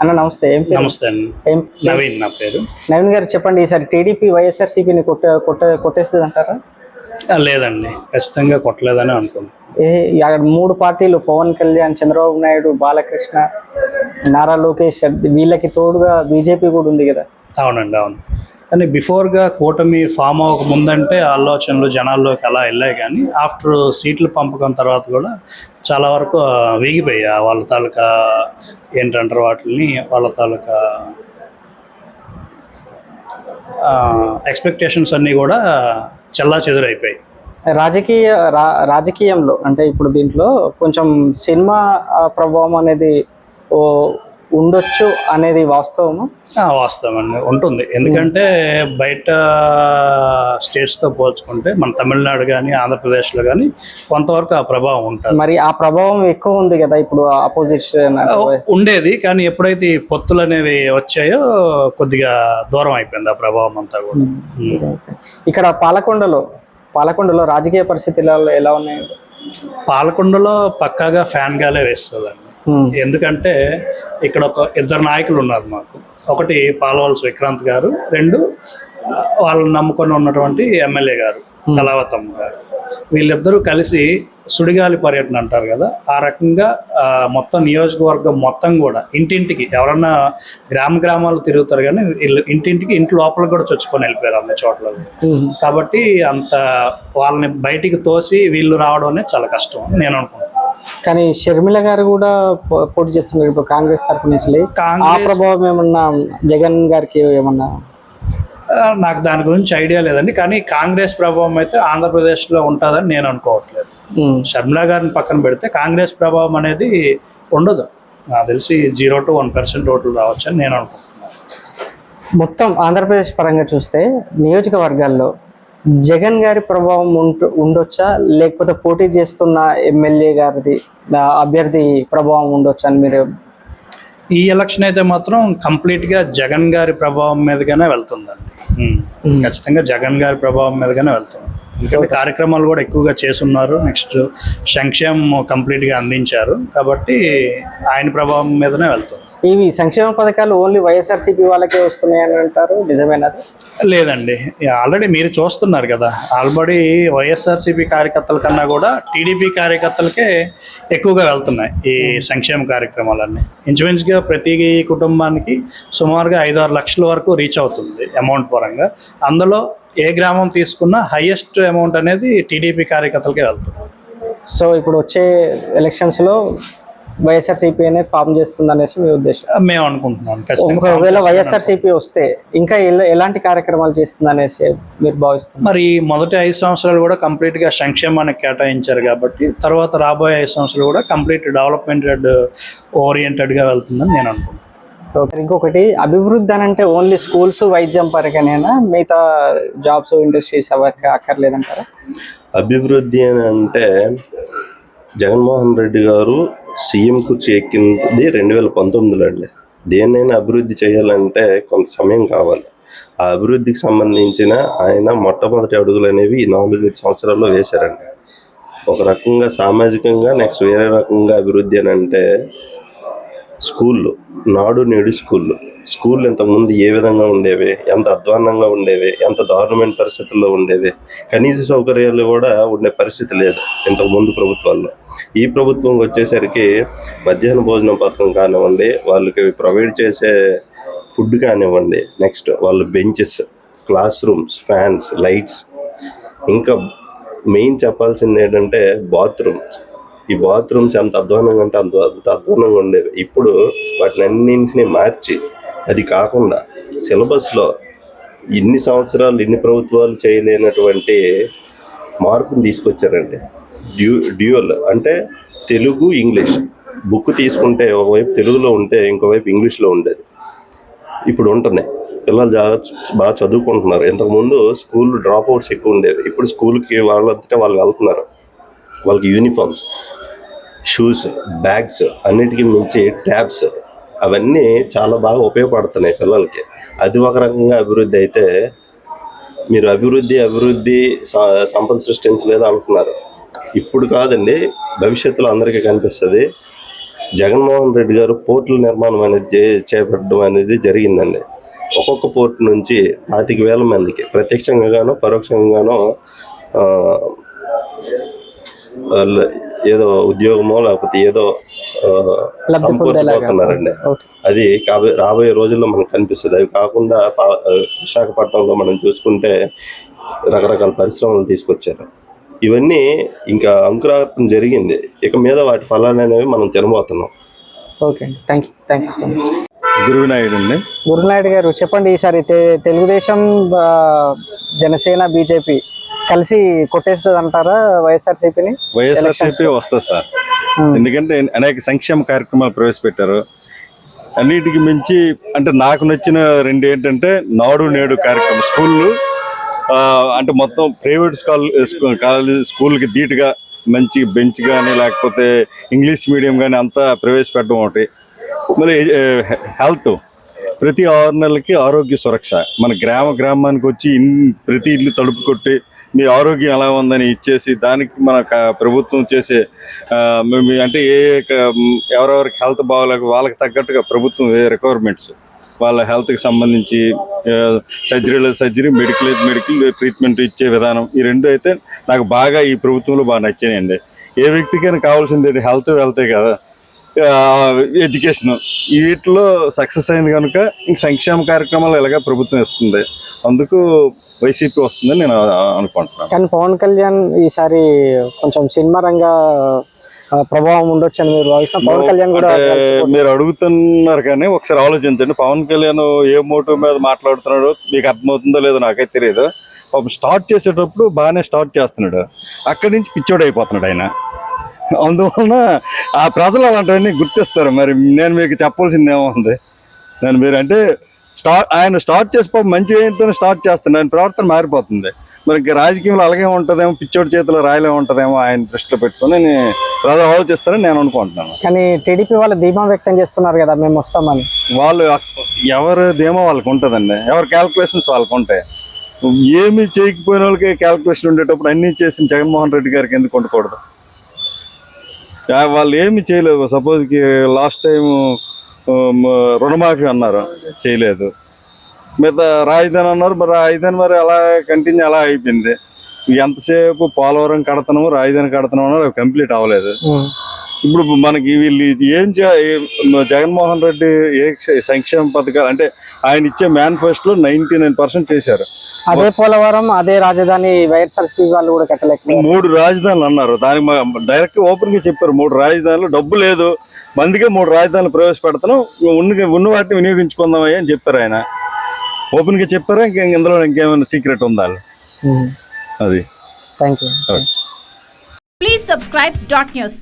అన్న నమస్తే. ఏం పేరు? నమస్తే అండి ఏం నవీన్ నా పేరు. నవీన్ గారు చెప్పండి ఈసారి టీడీపీ వైఎస్ఆర్సీపీని కొట్ట కొట్ట కొట్టేస్తుంది అంటారా ఆ, లేదండి. ఖచ్చితంగా కొట్టలేదని అనుకున్నాను ఏ అక్కడ మూడు పార్టీలు పవన్ కళ్యాణ్ చంద్రబాబు నాయుడు బాలకృష్ణ నారా లోకేష్ వీళ్ళకి తోడుగా బీజేపీ కూడా ఉంది కదా? అవునండి అవును. కానీ బిఫోర్గా కూటమి ఫామ్ అవ్వక ముందంటే ఆలోచనలు జనాల్లోకి అలా వెళ్ళాయి కానీ ఆఫ్టర్ సీట్లు పంపకం తర్వాత కూడా చాలా వరకు ఆ, వాళ్ళ తాలూకా ఏంటంటారు వాటిని వాళ్ళ తాలూకా ఎక్స్పెక్టేషన్స్ అన్నీ కూడా చల్లా చెదురైపోయాయి. రాజకీయ రా రాజకీయంలో అంటే ఇప్పుడు దీంట్లో కొంచెం సినిమా ప్రభావం అనేది ఓ ఉండొచ్చు అనేది వాస్తవము? వాస్తవం అండి ఉంటుంది. ఎందుకంటే బయట స్టేట్స్తో పోల్చుకుంటే మన తమిళనాడు కానీ ఆంధ్రప్రదేశ్లో కానీ కొంతవరకు ఆ ప్రభావం ఉంటుంది. మరి ఆ ప్రభావం ఎక్కువ ఉంది కదా ఇప్పుడు ఆపోజిషన్ ఉండేది. కానీ ఎప్పుడైతే ఈ పొత్తులు అనేవి వచ్చాయో కొద్దిగా దూరం అయిపోయింది ఆ ప్రభావం అంతా కూడా. ఇక్కడ పాలకొండలో పాలకొండలో రాజకీయ పరిస్థితులు ఎలా ఉన్నాయి? పాలకొండలో పక్కాగా ఫ్యాన్ గాలే వేస్తుందండి. ఎందుకంటే ఇక్కడ ఒక ఇద్దరు నాయకులు ఉన్నారు మాకు. ఒకటి పాలవలసి విక్రాంత్ గారు రెండు వాళ్ళని నమ్ముకొని ఉన్నటువంటి ఎమ్మెల్యే గారు కళావతమ్మ గారు. వీళ్ళిద్దరూ కలిసి సుడిగాలి పర్యటన అంటారు కదా ఆ రకంగా మొత్తం నియోజకవర్గం మొత్తం కూడా ఇంటింటికి ఎవరన్నా గ్రామ గ్రామాలు తిరుగుతారు కానీ వీళ్ళు ఇంటింటికి ఇంటి లోపల కూడా చొచ్చుకొని వెళ్ళిపోయారు అన్ని చోట్ల. కాబట్టి అంత వాళ్ళని బయటికి తోసి వీళ్ళు రావడం అనేది చాలా కష్టం నేను అనుకుంటున్నాను. కానీ షర్మిల గారు కూడా పోటీ చేస్తున్నారు ఇప్పుడు కాంగ్రెస్ తరపు నుంచి. ఆ కాంగ్రెస్ ప్రభావం ఏమన్నా జగన్ గారికి ఏమన్నా? నాకు దాని గురించి ఐడియా లేదండి కానీ కాంగ్రెస్ ప్రభావం అయితే ఆంధ్రప్రదేశ్లో ఉంటుందని నేను అనుకోవట్లేదు. షర్మిలా గారిని పక్కన పెడితే కాంగ్రెస్ ప్రభావం అనేది ఉండదు. నాకు తెలిసి జీరో టు వన్ పర్సెంట్ ఓట్లు రావచ్చు అని నేను అనుకుంటున్నాను. మొత్తం ఆంధ్రప్రదేశ్ పరంగా చూస్తే నియోజకవర్గాల్లో జగన్ గారి ప్రభావం ఉంట ఉండొచ్చా? లేకపోతే పోటీ చేస్తున్న ఎమ్మెల్యే గారిది అభ్యర్థి ప్రభావం ఉండొచ్చా అని మీరు? ఈ ఎలక్షన్ అయితే మాత్రం కంప్లీట్గా జగన్ గారి ప్రభావం మీదగానే వెళ్తుందండి. ఖచ్చితంగా జగన్ గారి ప్రభావం మీదగానే వెళ్తుంది. ఎందుకంటే కార్యక్రమాలు కూడా ఎక్కువగా చేస్తున్నారు. నెక్స్ట్ సంక్షేమం కంప్లీట్గా అందించారు. కాబట్టి ఆయన ప్రభావం మీదనే వెళ్తుంది ఇవి సంక్షేమ పథకాలు ఓన్లీ వైఎస్ఆర్సీపీ వాళ్ళకే వస్తున్నాయని అంటారు? నిజమేనది? లేదండి. ఆల్రెడీ మీరు చూస్తున్నారు కదా. ఆల్రెడీ వైఎస్ఆర్సీపీ కార్యకర్తల కన్నా కూడా టీడీపీ కార్యకర్తలకే ఎక్కువగా వెళ్తున్నాయి ఈ సంక్షేమ కార్యక్రమాలన్నీ. ఇంచుమించుగా ప్రతి కుటుంబానికి సుమారుగా ఐదు ఆరు లక్షల వరకు రీచ్ అవుతుంది అమౌంట్ పరంగా. అందులో ఏ గ్రామం తీసుకున్నా హైయెస్ట్ అమౌంట్ అనేది టీడీపీ కార్యకర్తలకే వెళ్తుంది. సో ఇప్పుడు వచ్చే ఎలక్షన్స్లో వైఎస్ఆర్సీపీ అనేది ఫామ్ చేస్తుంది అనేసి మీ ఉద్దేశం? మేము అనుకుంటున్నాం. ఖచ్చితంగా ఒకవేళ వైఎస్ఆర్సీపీ వస్తే ఇంకా ఎల- ఎలాంటి కార్యక్రమాలు చేస్తుంది అనేసి మీరు భావిస్తున్నారు? మరి మొదటి ఐదు సంవత్సరాలు కూడా కంప్లీట్గా సంక్షేమానికి కేటాయించారు కాబట్టి తర్వాత రాబోయే ఐదు సంవత్సరాలు కూడా కంప్లీట్ డెవలప్మెంట్ ఓరియంటెడ్గా వెళ్తుందని నేను అనుకుంటున్నాను. ఇంకొకటి అభివృద్ధి అని అంటే ఓన్లీ స్కూల్స్ వైద్యం పరకనేనా మిగతా జాబ్స్ ఇండస్ట్రీస్ ఎవరికి అక్కర్లేదంటారా? అభివృద్ధి అని అంటే జగన్మోహన్ రెడ్డి గారు సీఎం కుర్చీ ఎక్కింది రెండు వేల పంతొమ్మిదిలో అండి. దేన్నైనా అభివృద్ధి చేయాలంటే కొంత సమయం కావాలి. ఆ అభివృద్ధికి సంబంధించిన ఆయన మొట్టమొదటి అడుగులు అనేవి ఈ నాలుగు ఐదు సంవత్సరాల్లో వేశారండి. ఒక రకంగా సామాజికంగా నెక్స్ట్ వేరే రకంగా అభివృద్ధి అని అంటే స్కూళ్ళు నాడు నేడు స్కూళ్ళు. స్కూళ్ళు ఇంతకుముందు ఏ విధంగా ఉండేవి? ఎంత అధ్వాన్నంగా ఉండేవి? ఎంత దారుణమైన పరిస్థితుల్లో ఉండేవి? కనీస సౌకర్యాలు కూడా ఉండే పరిస్థితి లేదు ఇంతకుముందు ప్రభుత్వాల్లో. ఈ ప్రభుత్వం వచ్చేసరికి మధ్యాహ్న భోజనం పథకం కానివ్వండి వాళ్ళకి ప్రొవైడ్ చేసే ఫుడ్ కానివ్వండి నెక్స్ట్ వాళ్ళ benches classrooms fans lights. ఇంకా మెయిన్ చెప్పాల్సింది ఏంటంటే బాత్రూమ్స్. ఈ బాత్రూమ్స్ ఎంత అధ్వానంగా అంటే అంత అంత అధ్వానంగా ఉండేవి. ఇప్పుడు వాటిని అన్నింటినీ మార్చి అది కాకుండా సిలబస్లో ఇన్ని సంవత్సరాలు ఇన్ని ప్రభుత్వాలు చేయలేనటువంటి మార్పుని తీసుకొచ్చారండి డ్యూ డ్యూయల్ అంటే తెలుగు ఇంగ్లీష్. బుక్ తీసుకుంటే ఒకవైపు తెలుగులో ఉంటే ఇంకోవైపు ఇంగ్లీష్లో ఉండేది. ఇప్పుడు ఉంటున్నాయి. పిల్లలు చాలా బాగా చదువుకుంటున్నారు. ఇంతకుముందు స్కూల్ డ్రాప్ అవుట్స్ ఎక్కువ ఉండేవి. ఇప్పుడు స్కూల్కి వాళ్ళంతటా వాళ్ళు వెళ్తున్నారు. వాళ్ళకి యూనిఫామ్స్. షూస్ బ్యాగ్స్ అన్నిటికీ మించి ట్యాబ్స్ అవన్నీ చాలా బాగా ఉపయోగపడుతున్నాయి పిల్లలకి. అది ఒక రకంగా అభివృద్ధి అయితే మీరు అభివృద్ధి అభివృద్ధి సంపద సృష్టించలేదు అంటున్నారు. ఇప్పుడు కాదండి భవిష్యత్తులో అందరికీ కనిపిస్తుంది జగన్మోహన్ రెడ్డి గారు పోర్టుల నిర్మాణం అనేది చే- చేపట్టడం అనేది జరిగిందండి. ఒక్కొక్క పోర్టు నుంచి పాతిక వేల మందికి ప్రత్యక్షంగానో పరోక్షంగానో ఏదో ఉద్యోగమో లేకపోతే ఏదో ఓకే. అది రాబోయే రోజుల్లో మనకు కనిపిస్తుంది. అవి కాకుండా విశాఖపట్నంలో మనం చూసుకుంటే రకరకాల పరిశ్రమలు తీసుకొచ్చారు. ఇవన్నీ ఇంకా అంకురార్పణ జరిగింది. ఇక మీద వాటి ఫలాలు అనేవి మనం తినబోతున్నాం. ఓకే అండి. Thank you. Thank you so much. Guruvinayudu అండి గురునాయుడు గారు చెప్పండి ఈసారి తెలుగుదేశం జనసేన బీజేపీ కలిసి కొట్టేస్తుంది అంటారా వైఎస్ఆర్సీపీని? వైఎస్ఆర్సీపీ వస్తుంది సార్. ఎందుకంటే అనేక సంక్షేమ కార్యక్రమాలు ప్రవేశపెట్టారు. అన్నిటికి మించి అంటే నాకు నచ్చిన రెండు ఏంటంటే నాడు నేడు కార్యక్రమం స్కూళ్ళు. అంటే మొత్తం ప్రైవేట్ స్కూల్ కాలేజ్ స్కూల్కి ధీటుగా మంచి బెంచ్ కానీ లేకపోతే ఇంగ్లీష్ మీడియం కానీ అంతా ప్రవేశపెట్టడం ఒకటి. మరి హెల్త్. ప్రతి ఆరు నెలలకి ఆరోగ్య సురక్ష. మన గ్రామ గ్రామానికి వచ్చి ఇన్ ప్రతి ఇల్లు తలుపు కొట్టి మీ ఆరోగ్యం ఎలా ఉందని ఇచ్చేసి దానికి మన ప్రభుత్వం చేసే అంటే ఏ ఎవరెవరికి హెల్త్ బాగోలేక వాళ్ళకి తగ్గట్టుగా ప్రభుత్వం ఏ రిక్వైర్మెంట్స్? వాళ్ళ హెల్త్కి సంబంధించి సర్జరీలో సర్జరీ మెడికల్ మెడికల్ ట్రీట్మెంట్ ఇచ్చే విధానం ఈ రెండు అయితే నాకు బాగా ఈ ప్రభుత్వంలో బాగా నచ్చినాయండి. ఏ వ్యక్తికైనా కావాల్సింది హెల్త్ వెళ్తే కదా. ఎడ్యుకేషన్. వీటిలో సక్సెస్ అయింది కనుక ఇంక సంక్షేమ కార్యక్రమాలు ఇలాగా ప్రభుత్వం ఇస్తుంది. అందుకు వైసీపీ వస్తుందని నేను అనుకుంటున్నాను. కానీ పవన్ కళ్యాణ్ ఈసారి కొంచెం సినిమా రంగ ప్రభావం ఉండొచ్చు అని మీరు భావిస్తాం పవన్ కళ్యాణ్ కూడా మీరు అడుగుతున్నారు కానీ ఒకసారి ఆలోచించండి. పవన్ కళ్యాణ్ ఏ మోటివ్ మీద మాట్లాడుతున్నాడో మీకు అర్థమవుతుందో లేదో నాకైతే తెలియదు. పాపం స్టార్ట్ చేసేటప్పుడు బాగానే స్టార్ట్ చేస్తున్నాడు. అక్కడి నుంచి పిచ్చోడు అయిపోతున్నాడు ఆయన. అందువలన ఆ ప్రజలు అలాంటివన్నీ గుర్తిస్తారు. మరి నేను మీకు చెప్పాల్సింది ఏముంది? నేను మీరు అంటే స్టార్ట్ ఆయన స్టార్ట్ చేసి పాపం మంచి ఏంటో స్టార్ట్ చేస్తున్నాడు ఆయన ప్రవర్తన మారిపోతుంది. మరి ఇంక రాజకీయంలో అలాగే ఉంటుందేమో పిచ్చోడి చేతిలో రాయలే ఉంటుందేమో ఆయన దృష్టిలో పెట్టుకొని నేను ప్రజలు ఆలోచిస్తారని నేను అనుకుంటున్నాను. కానీ టీడీపీ వాళ్ళు ధీమా వ్యక్తం చేస్తున్నారు కదా మేము వస్తామని. వాళ్ళు ఎవరు ధీమా వాళ్ళకి ఉంటుందండి. ఎవరి క్యాల్కులేషన్స్ వాళ్ళకి ఉంటాయి. ఏమి చేయకపోయిన వాళ్ళకి క్యాల్కులేషన్ ఉండేటప్పుడు అన్నీ చేసిన జగన్మోహన్ రెడ్డి గారికి ఎందుకు ఉండకూడదు? వాళ్ళు ఏమి చేయలేదు. సపోజ్కి లాస్ట్ టైం రుణమాఫీ అన్నారు. చేయలేదు. మిగతా రాజధాని అన్నారు. మరి రాజధాని మరి అలా కంటిన్యూ అలా అయిపోయింది. ఎంతసేపు పోలవరం కడతనము రాజధాని కడతనం అన్నారు. అవి కంప్లీట్ అవ్వలేదు. ఇప్పుడు మనకి వీళ్ళు ఏం జగన్మోహన్ రెడ్డి ఏ క్ష- సంక్షేమ పథకాలు అంటే ఆయన ఇచ్చే మేనిఫెస్టోలో నైన్టీ నైన్ పర్సెంట్ చేశారు. అదే పోలవరం అదే రాజధాని వైఎస్ఆర్సీపీ వాళ్ళు కూడా కట్టలేకపోయారు. మూడు రాజధానులు అన్నారు. దానికి డైరెక్ట్ ఓపెన్గా చెప్పారు మూడు రాజధానులు డబ్బు లేదు. మందికే మూడు రాజధానులు ప్రవేశపెడతాను ఉన్న ఉన్న వాటిని వినియోగించుకుందామయ్య అని చెప్పారు ఆయన. ఓపెన్గా చెప్పారా? ఇంకా ఇందులో ఇంకేమైనా సీక్రెట్ ఉందా? అది. Thank you. Please subscribe dot news.